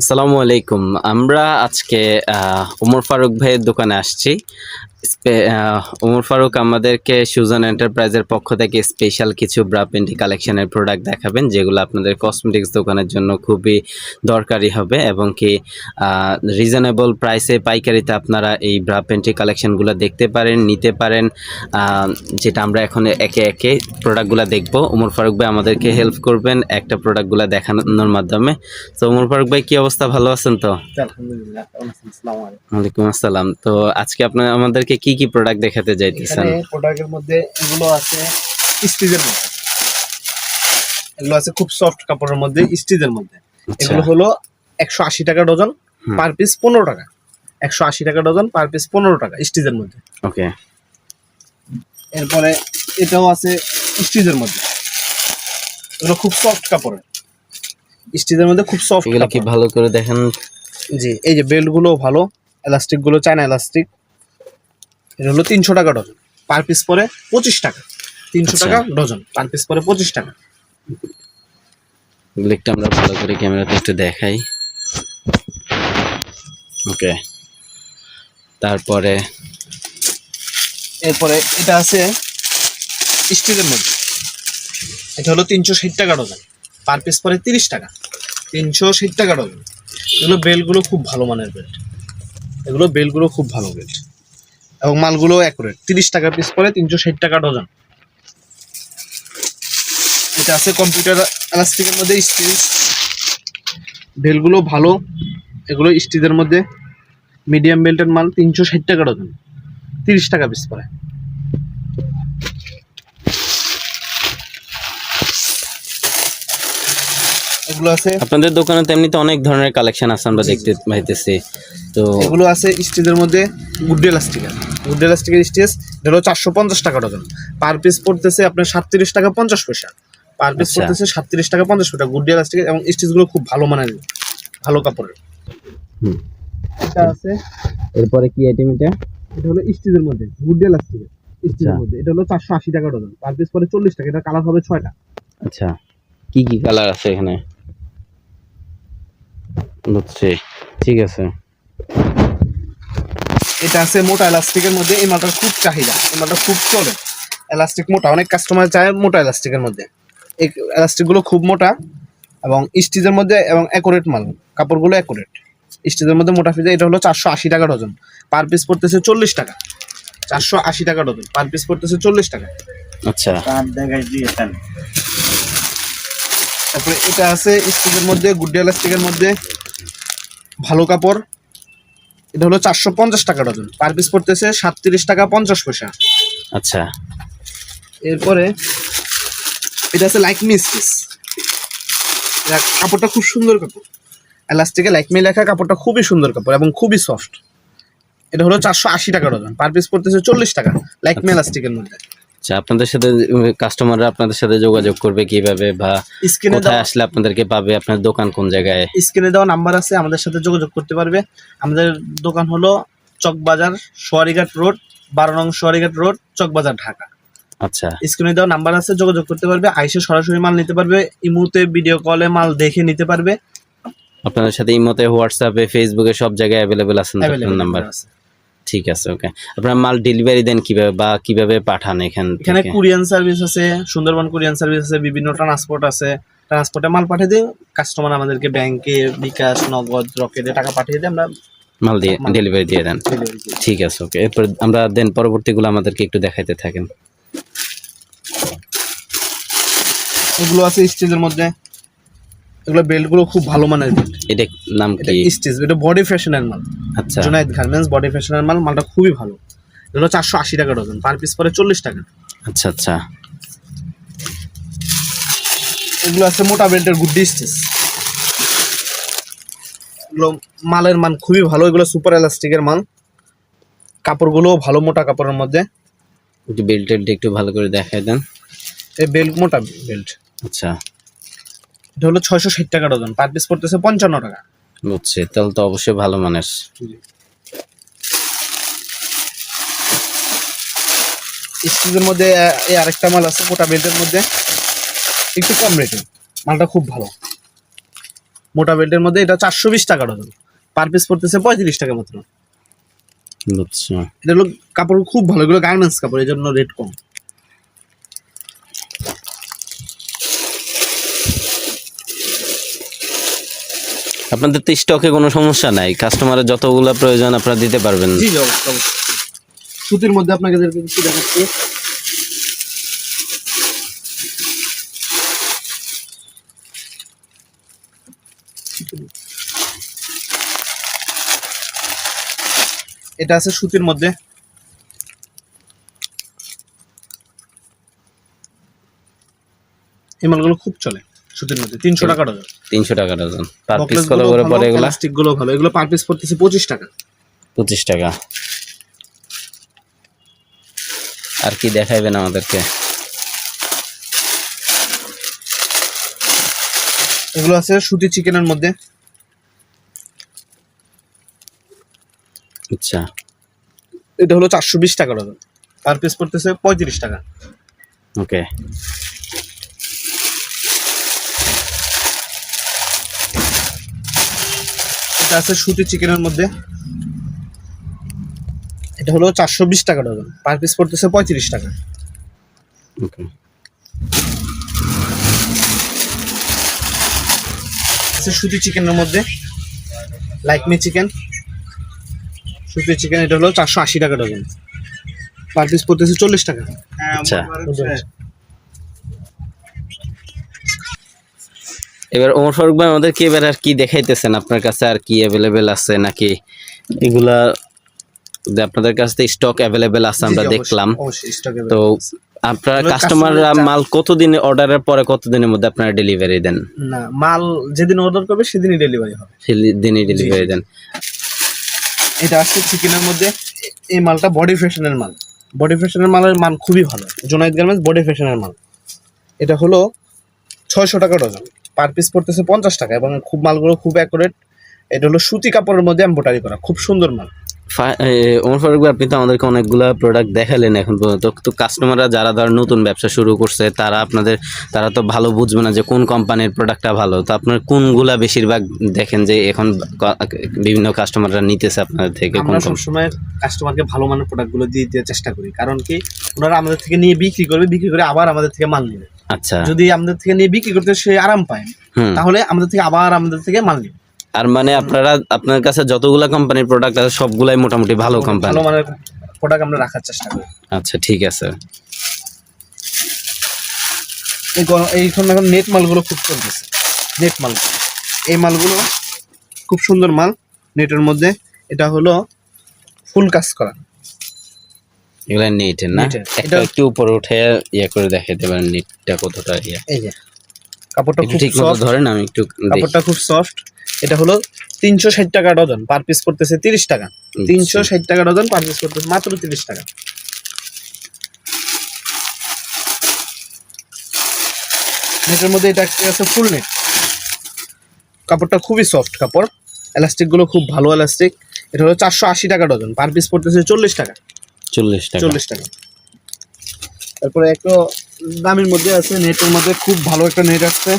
আসসালামু আলাইকুম। আমরা আজকে উমর ফারুক ভাইয়ের দোকানে আসছি। ওমর ফারুক আমাদেরকে সুজন এন্টারপ্রাইজের পক্ষ থেকে স্পেশাল কিছু ব্রা পেন্টি কালেকশনের প্রোডাক্ট দেখাবেন যেগুলো আপনাদের কসমেটিক্স দোকানের জন্য খুবই দরকারি হবে এবং কি রিজনেবল প্রাইসে পাইকারিতে আপনারা এই ব্রা পেন্টি কালেকশনগুলো দেখতে পারেন নিতে পারেন। যেটা আমরা এখন একে একে প্রোডাক্টগুলো দেখব। ওমর ফারুক ভাই আমাদেরকে হেল্প করবেন একটা প্রোডাক্টগুলো দেখানোর মাধ্যমে। তো ওমর ফারুক ভাই কি অবস্থা? ভালো আছেন তো? আলহামদুলিল্লাহ আলাইকুম। ওয়ালাইকুম আসসালাম। তো আজকে আপনার আমাদেরকে কি কি প্রোডাক্ট দেখাতে যাইতেছেন? প্রোডাক্টের মধ্যে এগুলো আছে স্টিজের মধ্যে। এগুলো আছে খুব সফট কাপড়ের মধ্যে স্টিজের মধ্যে। আচ্ছা। এগুলো হলো একশো আশি টাকা ডজন পার পিস পনেরো টাকা। একশো আশি টাকা ডজন পার পিস পনেরো টাকা স্টিজের মধ্যে। ওকে এরপরে এটাও আছে স্টিজের মধ্যে। এগুলো খুব সফট কাপড়ের। স্টিজের মধ্যে খুব সফট এগুলো কি ভালো করে দেখেন? জি এই যে বেল্টগুলো ভালো এলাস্টিকগুলো চায়না এলাস্টিক এটা হলো তিনশো টাকা ডজন। পার পিস পরে পঁচিশ টাকা। তিনশো আচ্ছা। টাকা ডজন। পার পিস পরে পঁচিশ টাকা। এগুলো একটু আমরা ভালো করে ক্যামেরাতে একটু দেখাই। ওকে। তারপরে এরপরে এটা আছে স্টিলের মধ্যে। এটা হলো তিনশো ষাট টাকা ডজন। পার পিস পরে তিরিশ টাকা। তিনশো ষাট টাকা ডজন। এগুলো বেল্টগুলো খুব ভালো মানের বেল্ট। এগুলো বেল্টগুলো খুব ভালো বেল্ট। এবং মালগুলো অ্যাকুরেট তিরিশ টাকা পিস করে তিনশো ষাট টাকা ডজন এটা আছে কম্পিউটার এলাস্টিকের মধ্যে স্টিল বেলগুলো ভালো। এগুলো স্টিলের মধ্যে মিডিয়াম বেল্টের মাল তিনশো ষাট টাকা ডজন তিরিশ টাকা পিস পরে এগুলো আছে। আপনাদের দোকানে তো এমনিতে অনেক ধরনের কালেকশন আছে আমরা দেখতে পাইতেছি। তো এগুলো আছে স্টিচের মধ্যে গুড এলাস্টিকের গুড এলাস্টিকের স্টিচ এটা হলো চারশো পঞ্চাশ টাকা ডজন। পার পিস পড়তেছে আপনার সাতত্রিশ টাকা পঞ্চাশ পয়সা। পার পিস আচ্ছা। পড়তেছে সাতত্রিশ টাকা পঞ্চাশ পয়সা। গুড এলাস্টিকের এবং স্টিচগুলো খুব ভালো মানের ভালো কাপড়ের। হুম। এটা আছে। এরপরে কি আইটেম এটা? এটা হলো স্টিচের মধ্যে গুড এলাস্টিকের স্টিচের আচ্ছা। মধ্যে। এটা হলো চারশো আশি টাকা ডজন। পার পিস পরে চল্লিশ টাকা এটা কালার হবে ছয়টা। আচ্ছা। কি কি কালার আছে এখানে? বুঝছি। ঠিক আছে। এটা আছে মোটা এলাস্টিকের মধ্যে এই মালটার খুব চাহিদা এই মালটা খুব চলে। এলাস্টিক মোটা অনেক কাস্টমার চায় মোটা এলাস্টিকের মধ্যে। এই এলাস্টিকগুলো খুব মোটা এবং স্টিচের মধ্যে এবং অ্যাকুরেট মাল কাপড়গুলো অ্যাকুরেট স্টিচের মধ্যে মোটা ফিজা এটা হলো চারশো আশি টাকা ডজন। পার পিস পড়তেছে চল্লিশ টাকা। চারশো আশি টাকা ডজন। পার পিস পড়তেছে চল্লিশ টাকা। আচ্ছা। তারপরে এটা আছে স্টিচের মধ্যে গুড এলাস্টিকের মধ্যে। ভালো কাপড়। এটা হলো চারশো পঞ্চাশ টাকা ডজন। পার পিস পড়তেছে সাতত্রিশ টাকা পঞ্চাশ পয়সা। আচ্ছা। এরপরে এটা আছে লাইকমি স্টিচ কাপড়টা খুব সুন্দর কাপড়। এলাস্টিকে লাইকমি লেখা কাপড়টা খুবই সুন্দর কাপড় এবং খুবই সফট এটা হলো চারশো আশি টাকা ডজন। পার পিস পড়তেছে চল্লিশ টাকা লাইকমি এলাস্টিকের মধ্যে। আচ্ছা আপনাদের সাথে কাস্টমাররা আপনাদের সাথে যোগাযোগ করবে কীভাবে বা স্ক্রিনে কোথায় আসলে আপনাদেরকে পাবে? আপনার দোকান কোন জায়গায়? স্ক্রিনে দেওয়া নাম্বার আছে আমাদের সাথে যোগাযোগ করতে পারবে। আমাদের দোকান হলো চকবাজার সোয়ারিঘাট রোড বারো নং সোয়ারিঘাট রোড চকবাজার ঢাকা। আচ্ছা। স্ক্রিনে দেওয়া নাম্বার আছে যোগাযোগ করতে পারবে। আইসে সরাসরি মাল নিতে পারবে ইমুতে ভিডিও কলে মাল দেখে নিতে পারবে। আপনাদের সাথে ইমোতে হোয়াটসঅ্যাপে ফেসবুকে সব জায়গায় অ্যাভেলেবেল আছে নাম্বার আছে। ঠিক আছে ওকে আপনার মাল ডেলিভারি দেন কীভাবে বা কীভাবে পাঠান এখান এখানে কুরিয়ান সার্ভিস আছে সুন্দরবন কুরিয়ান সার্ভিস আছে বিভিন্ন ট্রান্সপোর্ট আছে। ট্রান্সপোর্টে মাল পাঠিয়ে দিই কাস্টমার আমাদেরকে ব্যাংকে বিকাশ নগদ রকেটে টাকা পাঠিয়ে দিই আমরা মাল দিয়ে ডেলিভারি দিয়ে দেন। ঠিক আছে ওকে এরপর আমরা দেন পরবর্তীগুলো আমাদেরকে একটু দেখাইতে থাকেন। এগুলো আছে স্টেজের মধ্যে। এগুলো বেল্টগুলো খুব ভালো মানের বেল্ট। এটা নাম এটা কি? স্টিচ এটা বডি ফ্যাশনের মাল। আচ্ছা। জুনাইদ গার্মেন্টস বডি ফ্যাশনের মাল মালটা খুবই ভালো। এগুলো চারশো আশি টাকা ডজন পার পিস পরে চল্লিশ টাকা। আচ্ছা আচ্ছা। এগুলো আছে মোটা বেল্টের গুড্ডি স্টিচ। এগুলো মালের মান খুবই ভালো এগুলো সুপার এলাস্টিকের মাল। কাপড়গুলোও ভালো মোটা কাপড়ের মধ্যে। একটু বেল্ট একটু ভালো করে দেখাই দেন। এই বেল্ট মোটা বেল্ট। আচ্ছা। এটা হলো ছয়শো ষাট টাকা ডজন। পার পিস পড়তেছে পঞ্চান্ন টাকা। বুঝছি তাহলে তো অবশ্যই ভালো মানের। স্টিচের মধ্যে এই আরেকটা মাল আছে মোটা বেল্টের মধ্যে। একটু কম রেটে মালটা খুব ভালো। মোটা বেল্টের মধ্যে এটা চারশো বিশ টাকা ডজন। পার পিস পড়তেছে পঁয়ত্রিশ টাকা মাত্র। এটা হলো কাপড় খুব ভালো এগুলো গার্মেন্টস কাপড় এই জন্য রেট কম। আপনাদের তো স্টকে কোনো সমস্যা নাই। কাস্টমারের যতগুলো প্রয়োজন আপনারা দিতে পারবেন। সুতির মধ্যে আপনাকে এটা আছে সুতির মধ্যে। এই মালগুলো খুব চলে সুতির মধ্যে, তিনশো টাকা ডজন তিনশো টাকা ডজন। পার পিস কত করে পরে এগুলা? elastic গুলো ভালো। এগুলো পার পিস পড়তেছে পঁচিশ টাকা। পঁচিশ টাকা। আর কি দেখাইবেন আমাদেরকে? এগুলো আছে সুতি চিকেনের মধ্যে। আচ্ছা। এটা হলো চারশো বিশ টাকা ডজন। পার পিস পড়তেছে পঁয়ত্রিশ টাকা। ওকে এটা আছে সুতি চিকেনের মধ্যে। এটা হলো চারশো বিশ টাকা ডজন। পার পিস পড়তেছে পঁয়ত্রিশ টাকা। আছে সুতি চিকেনের মধ্যে। Likeme chicken. সুতি চিকেন এটা হলো চারশো আশি টাকা ডজন। পার পিস পড়তেছে চল্লিশ টাকা। আচ্ছা। এবার ওমর ফারুক ভাই আমাদের কি এবার আর কি দেখাইতেছেন? আপনার কাছে আর কি অ্যাভেলেবেল আছে নাকি? এগুলা যে আপনাদের কাছে স্টক অ্যাভেলেবেল আছে আমরা দেখলাম। তো আপনারা চা- মাল কতদিনে অর্ডারের পরে কতদিনের মধ্যে আপনারা ডেলিভারি দেন? না মাল যেদিন অর্ডার করবে সেদিনই ডেলিভারি হবে। সেই দিনই ডেলিভারি দেন। এটা আসছে চিকেনের মধ্যে। এই মালটা বডি ফ্যাশনের মাল। বডি ফ্যাশনের মালের মান খুবই ভালো। জোনাইদ গার্মেন্টস বডি ফ্যাশনের মাল। এটা হলো ছয়শো টাকা ডজন। পার পিস পড়তেছে পঞ্চাশ টাকা এবং খুব মালগুলো খুব অ্যাকুরেট এটা হলো সুতি কাপড়ের মধ্যে এম্বোটারি করা খুব সুন্দর মাল। ওমর ফারুক আপনি তো আমাদেরকে অনেকগুলা প্রোডাক্ট দেখালেন এখন পর্যন্ত। তো কাস্টমাররা যারা ধর নতুন ব্যবসা শুরু করছে তারা আপনাদের তারা তো ভালো বুঝবে না যে কোন কোম্পানির প্রোডাক্টটা ভালো। তো আপনার কোনগুলা বেশিরভাগ দেখেন যে এখন বিভিন্ন কাস্টমাররা নিতেছে আপনাদের থেকে কোন সবসময় কাস্টমারকে ভালো মানের প্রোডাক্টগুলো দিয়ে দেওয়ার চেষ্টা করি। কারণ কি ওনারা আমাদের থেকে নিয়ে বিক্রি করবে বিক্রি করে আবার আমাদের থেকে মাল নেবে। আচ্ছা। যদি আমাদের থেকে নিয়ে বিক্রি করতে সে আরাম পায় তাহলে আমাদের থেকে আবার আমাদের থেকে মাল নেবে। আর মানে আপনারা আপনার কাছে যতগুলা কোম্পানির প্রোডাক্ট আছে সবগুলাই মোটামুটি ভালো কোম্পানি ভালো মানের প্রোডাক্ট আমরা রাখার চেষ্টা করি। আচ্ছা ঠিক আছে। এই এইখানে এখন নেট মালগুলো খুব চলতেছে। নেট মাল। এই মালগুলো খুব সুন্দর মাল নেটের মধ্যে। এটা হলো ফুল কাজ করা। এগুলা নেটের না? এটা- একটু উপরে উঠে ইয়ে করে দেখাতে পারেন নেটটা কতটা ইয়ে। এই যে কাপড়টা খুব ঠিক মতো ধরেন আমি একটু কাপড়টা খুব সফট এটা হলো তিনশো ষাট টাকা ডজন পার পিস পড়তেছে তিরিশ টাকা। তিনশো ষাট টাকা ডজন পার পিস পড়তেছে মাত্র তিরিশ টাকা। নেটের মধ্যে এটা একটা আছে? ফুল নেট কাপড়টা খুবই সফট কাপড়। এলাস্টিকগুলো খুব ভালো এলাস্টিক এটা হলো চারশো আশি টাকা ডজন পার পিস পড়তেছে চল্লিশ টাকা। চল্লিশ টাকা। চল্লিশ টাকা। তারপরে একটা দামের মধ্যে আছে নেটের মধ্যে খুব ভালো একটা নেট আসছে।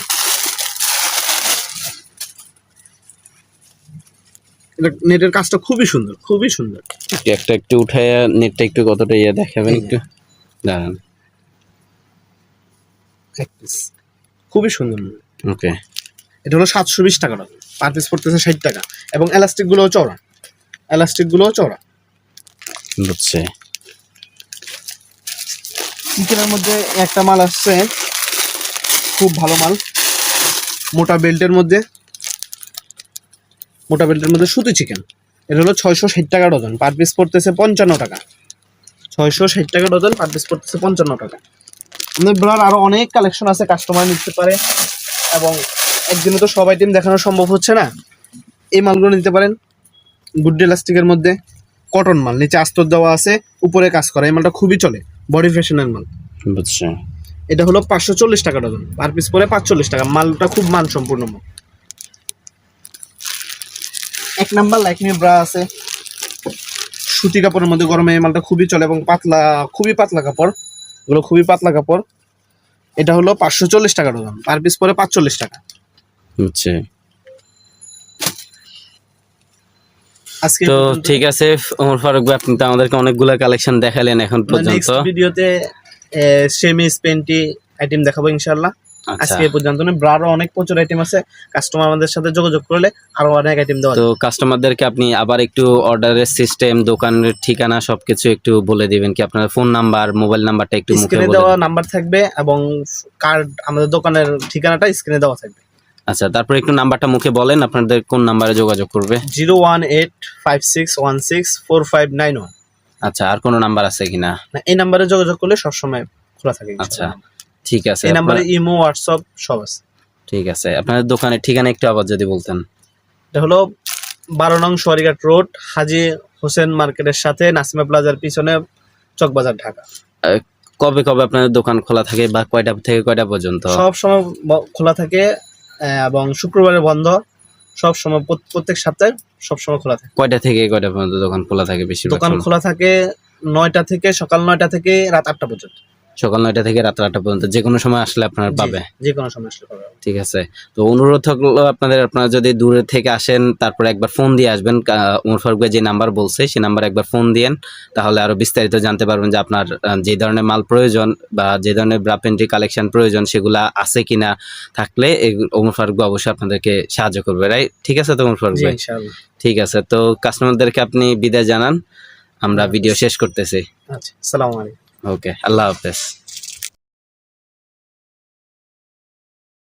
নেটের কাজটা খুবই সুন্দর খুবই সুন্দর। একটু একটা একটু উঠে নেটটা একটু কতটা ইয়ে দেখাবেন একটু? দাঁড়ান। খুবই সুন্দর ওকে। এটা হলো সাতশো বিশ টাকা পার পিস পড়তেছে ষাট টাকা। এবং এলাস্টিক গুলোও চওড়া। এলাস্টিক গুলোও চওড়া। বুঝছে। চিকেনের মধ্যে একটা মাল আসছে। খুব ভালো মাল। মোটা বেল্টের মধ্যে। মোটা বেল্টের মধ্যে সুতি চিকেন। এটা হলো ছয়শো ষাট টাকা ডজন। পার পিস পড়তেছে পঞ্চান্ন টাকা। ছয়শো ষাট টাকা ডজন, পার পিস পড়তেছে পঞ্চান্ন টাকা। আমাদের ব্রার আরও অনেক কালেকশন আছে, কাস্টমার নিতে পারে। এবং একদিনে তো সব আইটেম দেখানো সম্ভব হচ্ছে না। এই মালগুলো নিতে পারেন। গুড ইলাস্টিকের মধ্যে। কটন মাল নিচে আস্তর দেওয়া আছে উপরে কাজ করা এই মালটা খুবই চলে বডি ফ্যাশনের মাল। বুঝছে। এটা হলো পাঁচশো চল্লিশ টাকা ডজন পার পিস পরে পাঁচচল্লিশ টাকা মালটা খুব মান সম্পূর্ণ মাল। এক নাম্বার লাইকমি ব্রা আছে। সুতি কাপড়ের মধ্যে গরমে এই মালটা খুবই চলে এবং পাতলা খুবই পাতলা কাপড় এগুলো খুবই পাতলা কাপড়। এটা হলো পাঁচশো চল্লিশ টাকা ডজন পার পিস পরে পাঁচচল্লিশ টাকা। বুঝছে আজকে তো ঠিক আছে ওমর ফারুক ভাই আপনি তো আমাদেরকে অনেকগুলো কালেকশন দেখালেন এখন পর্যন্ত। ভিডিওতে সেমি স্পেন্টি আইটেম দেখাবো ইনশাআল্লাহ। আচ্ছা। আজকে পর্যন্ত ব্রারও অনেক প্রচুর আইটেম আছে। কাস্টমার আমাদের সাথে যোগাযোগ করলে আরও অনেক আইটেম দেওয়া তো কাস্টমারদেরকে আপনি আবার একটু অর্ডারের সিস্টেম দোকানের ঠিকানা সবকিছু একটু বলে দিবেন কি? আপনার ফোন নাম্বার মোবাইল নাম্বারটা একটু মুখে দেওয়া নাম্বার থাকবে এবং কার্ড আমাদের দোকানের ঠিকানাটা স্ক্রিনে দেওয়া থাকবে। আচ্ছা তারপর একটু নাম্বারটা মুখে বলেন আপনাদের কোন নাম্বারে যোগাযোগ করবে? Zero one eight five six one six four five nine one. আচ্ছা আর কোনো নাম্বার আছে কিনা? এই নাম্বারে যোগাযোগ করলে সবসময় খোলা থাকে আচ্ছা, ঠিক আছে এই নাম্বারে ইমো হোয়াটসঅ্যাপ সব আছে। ঠিক আছে আপনাদের দোকানের ঠিকানা একটু আবার যদি বলতেন। এটা হলো বারো নং সোয়ারিঘাট রোড হাজি হোসেন মার্কেটের সাথে নাসিমা প্লাজার পিছনে চকবাজার ঢাকা। কবে কবে আপনাদের দোকান খোলা থাকে বা কয়টা থেকে কয়টা পর্যন্ত? সব সময় খোলা থাকে এবং শুক্রবারে বন্ধ। সব সময় প্রত- প্রত্যেক সপ্তাহে সব সময় খোলা থাকে। কয়টা থেকে কয়টা পর্যন্ত দোকান খোলা থাকে বেশি দোকান খোলা থাকে নয়টা থেকে সকাল নয়টা থেকে রাত আটটা পর্যন্ত। সকাল নয়টা থেকে রাত আটটা পর্যন্ত যে কোনো সময় আসলে আপনারা পাবে যে কোনো সময় আসলে পাবে ঠিক আছে। তো অনুরোধ থাকল আপনাদের আপনারা যদি দূরে থেকে আসেন তারপরে একবার ফোন দিয়ে আসবেন। উমর ফারুক যে নাম্বার বলছে সেই নাম্বার একবার ফোন দিয়েন তাহলে আরও বিস্তারিত জানতে পারবেন যে আপনার যে ধরনের মাল প্রয়োজন বা যে ধরনের ব্রাপেন্ট্রি কালেকশন প্রয়োজন সেগুলা আছে কিনা থাকলে উমর ফারুক অবশ্যই আপনাদেরকে সাহায্য করবে রাই ঠিক আছে তো উমর ফারুক ভাই? ইনশাআল্লাহ। ঠিক আছে। তো কাস্টমারদেরকে আপনি বিদায় জানান আমরা ভিডিও শেষ করতেছি। আচ্ছা আসসালামু আলাইকুম। ওকে আল্লাহ হাফেজ